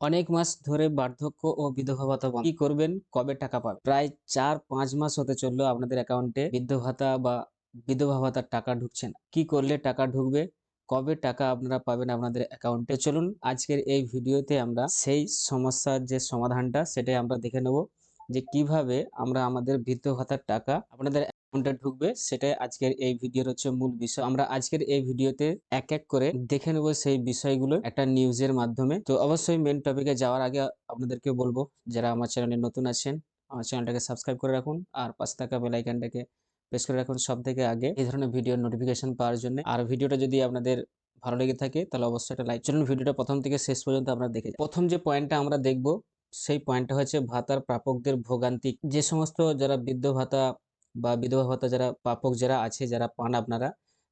অনেক মাস ধরে বার্ধক্য ও বিধবা ভাতা। কি করবেন? কবে টাকা পাবেন? প্রায় চার পাঁচ মাস হতে চলল আপনাদের অ্যাকাউন্টে বৃদ্ধ ভাতা বা বিধবা ভাতার টাকা ঢুকছে না। কি করলে টাকা ঢুকবে? কবে টাকা আপনারা পাবেন আপনাদের অ্যাকাউন্টে? চলুন, আজকের এই ভিডিওতে আমরা সেই সমস্যার যে সমাধানটা, সেটাই আমরা দেখে নেব যে কীভাবে আমরা আমাদের বৃদ্ধ ভাতার টাকা আপনাদের অ্যাকাউন্টে ঢুকবে সেটাই আজকের এই ভিডিওর হচ্ছে মূল বিষয়। আমরা আজকের এই ভিডিওতে এক এক করে দেখে নেব সেই বিষয়গুলো একটা নিউজের মাধ্যমে। তো অবশ্যই মেন টপিকে যাওয়ার আগে আপনাদেরকে বলব, যারা আমার চ্যানেলে নতুন আছেন, আমার চ্যানেলটাকে সাবস্ক্রাইব করে রাখুন আর পাশে থাকা বেলাইকানটাকে প্রেস করে রাখুন সব থেকে আগে এই ধরনের ভিডিওর নোটিফিকেশন পাওয়ার জন্য। আর ভিডিওটা যদি আপনাদের ভালো লেগে থাকে তাহলে অবশ্যই একটা লাইক চলুন ভিডিওটা প্রথম থেকে শেষ পর্যন্ত আমরা দেখে প্রথম যে পয়েন্টটা আমরা দেখব, সেই পয়েন্টটা হচ্ছে ভাতার প্রাপকদের ভোগান্তি। যে সমস্ত যারা বৃদ্ধ ভাতা বা বিধবা ভাতা যারা প্রাপক যারা আছে, যারা পান আপনারা,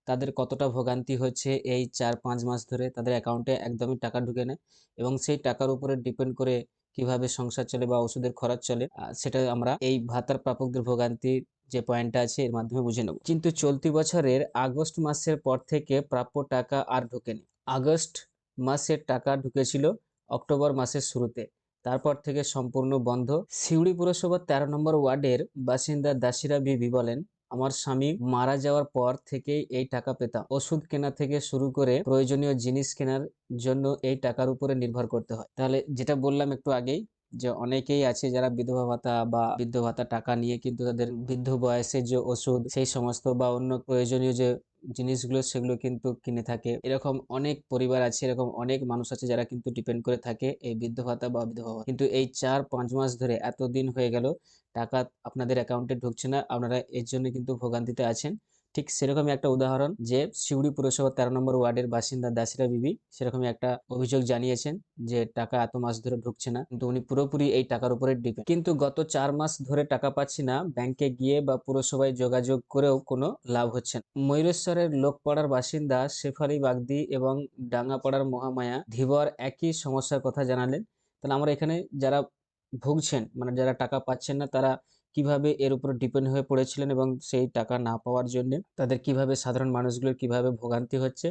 তাদের কতটা ভোগান্তি হচ্ছে এই চার পাঁচ মাস ধরে তাদের অ্যাকাউন্টে একদমই টাকা ঢুকে নেয় এবং সেই টাকার উপরে ডিপেন্ড করে কীভাবে সংসার চলে বা ওষুধের খরচ চলে সেটা আমরা এই ভাতার প্রাপকদের ভোগান্তির যে পয়েন্টটা আছে এর মাধ্যমে বুঝে নেব। কিন্তু চলতি বছরের আগস্ট মাসের পর থেকে প্রাপ্য টাকা আর ঢোকেনি। আগস্ট মাসের টাকা ঢুকেছিল অক্টোবর মাসের শুরুতে। তারপর থেকে সম্পূর্ণ বন্ধ। সিউড়ি পুরসভার তেরো নম্বর ওয়ার্ডের বাসিন্দা দাসিরা বিবি বলেন, আমার স্বামী মারা যাওয়ার পর থেকেই এই টাকা পেতাম। ওষুধ কেনা থেকে শুরু করে প্রয়োজনীয় জিনিস কেনার জন্য এই টাকার উপরে নির্ভর করতে হয়। তাহলে যেটা বললাম একটু আগেই, যে অনেকেই আছে যারা বিধবা ভাতা বা বৃদ্ধ ভাতা টাকা নিয়ে কিন্তু তাদের বৃদ্ধ বয়সে যে ওষুধ, সেই সমস্ত বা অন্য প্রয়োজনীয় যে জিনিসগুলো সেগুলো কিন্তু কিনে থাকে। এরকম অনেক পরিবার আছে, এরকম অনেক মানুষ আছে যারা কিন্তু ডিপেন্ড করে থাকে এই বৃদ্ধ ভাতা বা বিধবা ভাতা। কিন্তু এই চার পাঁচ মাস ধরে এতদিন হয়ে গেল, টাকা আপনাদের অ্যাকাউন্টে ঢুকছে না, আপনারা এর জন্য কিন্তু ভোগান্তিতে আছেন। ঠিক সেরকমই একটা উদাহরণ যে সিউড়ি পুরসভা তেরো নম্বর ওয়ার্ডের বাসিন্দা দাসিরা বিবি সেরকমই একটা অভিযোগ জানিয়েছেন যে টাকা এত মাস ধরে ঢুকছে না। কিন্তু উনি পুরোপুরি এই টাকার উপরে ডিপেন্ড কিন্তু গত চার মাস ধরে টাকা পাচ্ছি না ব্যাংকে গিয়ে বা পুরসভায় যোগাযোগ করেও কোনো লাভ হচ্ছে না। ময়ূরেশ্বরের লোকপাড়ার বাসিন্দা শেফালি বাগদি এবং ডাঙ্গাপাড়ার মহামায়া ধীবর একই সমস্যার কথা জানালেন। তাহলে আমরা এখানে যারা ভুগছেন মানে যারা টাকা পাচ্ছেন না, তারা কীভাবে এর উপর ডিপেন্ড হয়ে পড়েছিলেন এবং সেই টাকা না পাওয়ার জন্য তাদের কীভাবে সাধারণ মানুষগুলোর কীভাবে ভোগান্তি হচ্ছে,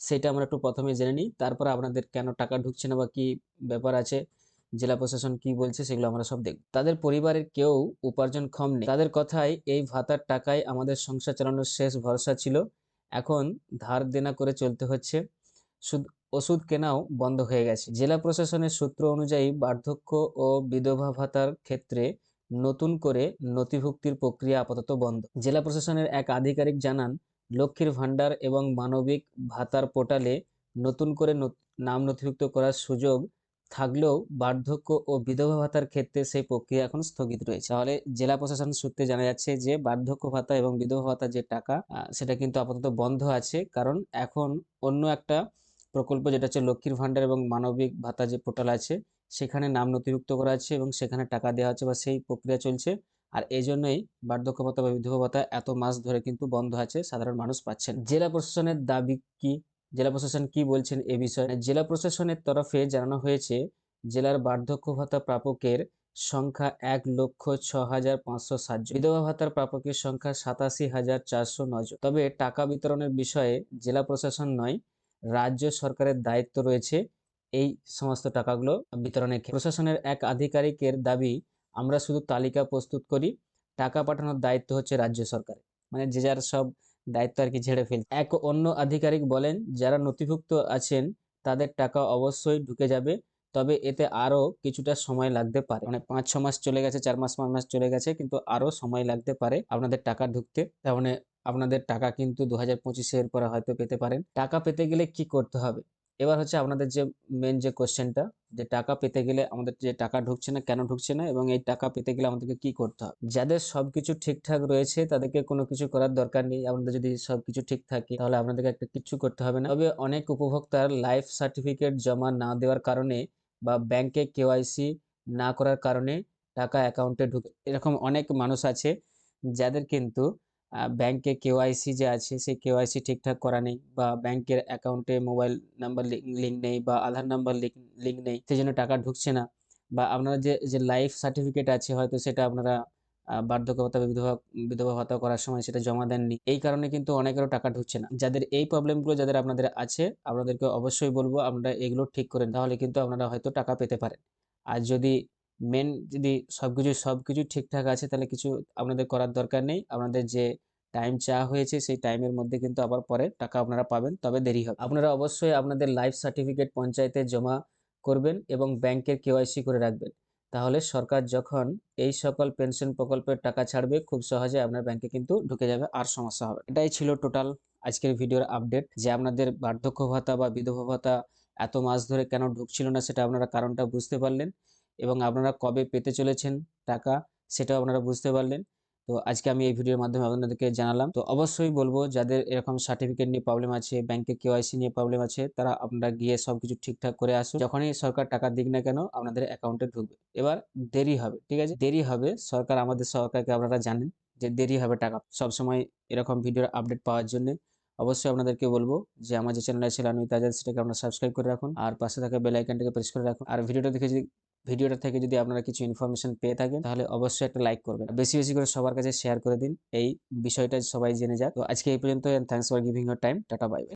সেটা আমরা একটু প্রথমে জেনে নিই। তারপর আপনাদের কেন টাকা ঢুকছে না বা কি ব্যাপার আছে, জেলা প্রশাসন কি বলছে সেগুলো আমরা সব দেখব। তাদের পরিবারের কেউ উপার্জন কম নেই। তাদের কথায় এই ভাতার টাকায় আমাদের সংসার চালানোর শেষ ভরসা ছিল। এখন ধার দেনা করে চলতে হচ্ছে। ওষুধ কেনাও বন্ধ হয়ে গেছে। জেলা প্রশাসনের সূত্র অনুযায়ী বার্ধক্য ও বিধবা ভাতার ক্ষেত্রে নতুন করে নথিভুক্তির প্রক্রিয়া আপাতত বন্ধ। জেলা প্রশাসনের এক আধিকারিক জানান, লক্ষ্মীর ভাণ্ডার এবং মানবিক ভাতার পোর্টালে নতুন করে নাম নথিভুক্ত করার সুযোগ থাকলেও বার্ধক্য ও বিধবা ভাতার ক্ষেত্রে সেই প্রক্রিয়া এখন স্থগিত রয়েছে। তাহলে জেলা প্রশাসন সূত্রে জানা যাচ্ছে যে, বার্ধক্য ভাতা এবং বিধবা ভাতা যে টাকা সেটা কিন্তু আপাতত বন্ধ আছে। কারণ এখন অন্য একটা প্রকল্প, যেটা হচ্ছে লক্ষ্মীর ভাণ্ডার এবং মানবিক ভাতা যে পোর্টাল আছে সেখানে নাম নথিভুক্ত করা আছে এবং সেখানে টাকা দেওয়া হচ্ছে বা সেই প্রক্রিয়া চলছে। আর এই জন্যই বার্ধক্য ভাতা বা বিধবা ভাতা এত মাস ধরে কিন্তু বন্ধ আছে, সাধারণ মানুষ পাচ্ছেন জেলা প্রশাসনের দাবি কি? জেলা প্রশাসন কি বলছেন এ বিষয়ে? জেলা প্রশাসনের তরফে জানানো হয়েছে, জেলার বার্ধক্য ভাতা প্রাপকের সংখ্যা এক লক্ষ ছ হাজার পাঁচশো ষাট জন। বিধবা ভাতার প্রাপকের সংখ্যা সাতাশি হাজার চারশো নয় জন। তবে টাকা বিতরণের বিষয়ে জেলা প্রশাসন নয়, রাজ্য সরকারের দায়িত্ব রয়েছে। এই সমস্ত টাকাগুলো বিতরণের প্রশাসনের এক আধিকারিকের দাবি, আমরা শুধু তালিকা প্রস্তুত করি, টাকা পাঠানোর দায়িত্ব হচ্ছে রাজ্য সরকার মানে যে যার সব দায়িত্ব আর কি ঝেড়ে ফেল এক অন্য আধিকারিক বলেন, যারা নথিভুক্ত আছেন, তাদের টাকা অবশ্যই ঢুকে যাবে, তবে এতে আরও কিছুটা সময় লাগতে পারে। মানে পাঁচ ছ মাস চলে গেছে, চার মাস, পাঁচ মাস চলে গেছে, কিন্তু আরও সময় লাগতে পারে আপনাদের টাকা ঢুকতে। তার মানে আপনাদের টাকা কিন্তু দু হাজার পঁচিশের পরে হয়তো পেতে পারেন। টাকা পেতে গেলে কি করতে হবে? এবার হচ্ছে আপনাদের যে মেন যে কোশ্চেনটা যে টাকা পেতে গেলে আমাদের যে টাকা ঢুকছে না, কেন ঢুকছে না এবং এই টাকা পেতে গেলে আমাদেরকে কি করতে হবে? যাদের সবকিছু ঠিকঠাক রয়েছে, তাদেরকে কোনো কিছু করার দরকার নেই। আপনাদের যদি সবকিছু ঠিক থাকে, তাহলে আপনাদেরকে একটা কিছু করতে হবে না। তবে অনেক উপভোক্তার লাইফ সার্টিফিকেট জমা না দেওয়ার কারণে বা ব্যাংকে কেওয়াইসি না করার কারণে টাকা অ্যাকাউন্টে ঢুকে, এরকম অনেক মানুষ আছে, যাদের কিন্তু ব্যাংকে কেওয়াইসি যে আছে, সেই কেওয়াইসি ঠিকঠাক করা নেই বা ব্যাংকের অ্যাকাউন্টে মোবাইল নাম্বার লিঙ্ক নেই বা আধার নাম্বার লিঙ্ক নেই, সেই জন্য টাকা ঢুকছে না। বা আপনারা যে যে লাইফ সার্টিফিকেট আছে, হয়তো সেটা আপনারা বার্ধক্য ভাতা বিধবা বিধবা ভাতা করার সময় সেটা জমা দেননি। এই কারণে কিন্তু অনেকেরও টাকা ঢুকছে না। যাদের এই প্রবলেমগুলো যাদের আপনাদের আছে, আপনাদেরকে অবশ্যই বলব, আপনারা এগুলো ঠিক করেন, তাহলে কিন্তু আপনারা হয়তো টাকা পেতে পারেন। আর যদি মেন যদি সব কিছু সব কিছু ঠিকঠাক আছে, তাহলে কিছু আপনাদের করার দরকার নেই। আপনাদের যে টাইম চাওয়া হয়েছে, সেই টাইমের মধ্যে কিন্তু আবার পরে টাকা আপনারা পাবেন, তবে দেরি হবে আপনারা অবশ্যই আপনাদের লাইফ সার্টিফিকেট পঞ্চায়েতে জমা করবেন এবং ব্যাংকের কেওয়াইসি করে রাখবেন। তাহলে সরকার যখন এই সকল পেনশন প্রকল্পের টাকা ছাড়বে, খুব সহজে আপনার ব্যাংকে কিন্তু ঢুকে যাবে, আর সমস্যা হবে এটাই ছিল টোটাল আজকের ভিডিওর আপডেট যে আপনাদের বার্ধক্য ভাতা বা বিধবা ভাতা এত মাস ধরে কেন ঢুকছিল না, সেটা আপনারা কারণটা বুঝতে পারলেন। এবং আপনারা কবে পেতে চলেছেন টাকা, সেটাও আপনারা বুঝতে পারলেন। তো আজকে আমি এই ভিডিওর মাধ্যমে আপনাদেরকে জানালাম। তো অবশ্যই বলব, যাদের এরকম সার্টিফিকেট নিয়ে প্রবলেম আছে ব্যাংকে কেওয়াইসি নিয়ে প্রবলেম আছে, তারা আপনারা গিয়ে সবকিছু ঠিকঠাক করে আসুন। যখনই সরকার টাকা দিক না কেন, আপনাদের অ্যাকাউন্টে ঢুকবে। এবার দেরি হবে, ঠিক আছে? দেরি হবে, সরকার আমাদের সরকারকে আপনারা জানেন যে দেরি হবে টাকা। সবসময় এরকম ভিডিওর আপডেট পাওয়ার জন্য অবশ্যই আপনাদেরকে বলব যে আমার যে চ্যানেল আছে লানুই তাজাদ সেটাকে আপনারা সাবস্ক্রাইব করে রাখুন। আর পাশে থাকা বেল আইকনটাকে প্রেস করে রাখুন। আর ভিডিওটা দেখে যদি ভিডিওটা থেকে যদি আপনারা কিছু ইনফরমেশন পেয়ে থাকেন, তাহলে অবশ্যই একটা লাইক করবেন। বেশি বেশি করে সবার কাছে শেয়ার করে দিন। এই বিষয়টা সবাই জেনে যাক। তো আজকে এই পর্যন্ত thanks for giving your time tata bye